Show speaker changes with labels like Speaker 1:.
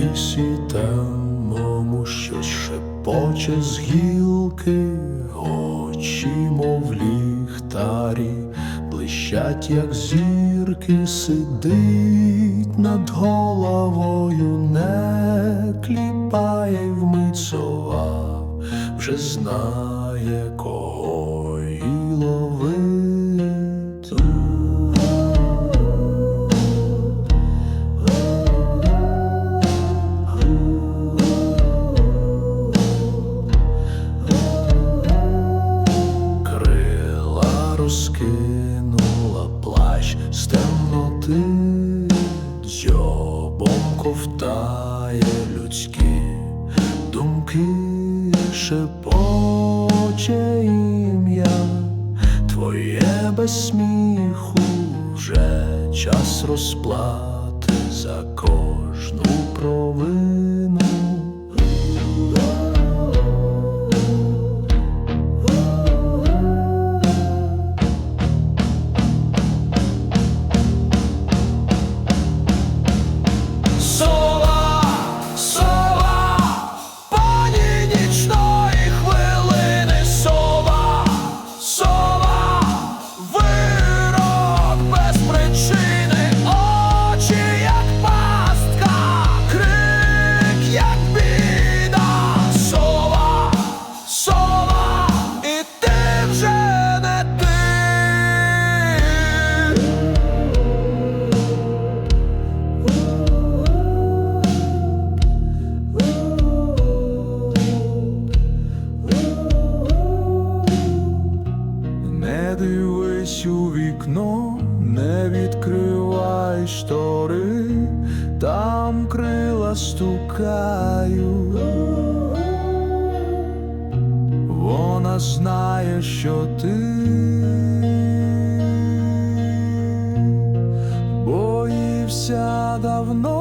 Speaker 1: лісі темному щось шепоче з гілки, очі, мов ліхтарі, блищать, як зірки, сидить над головою, не кліпає вмить сова, вже знає когось. Розкинула плащ з темноти, дзьобом ковтає людські думки, шепоче ім'я, твоє без сміху вже час розплати за кожну провину. Не дивись у вікно, не відкривай штори, там крила стукають. Вона знає, що ти боївся давно.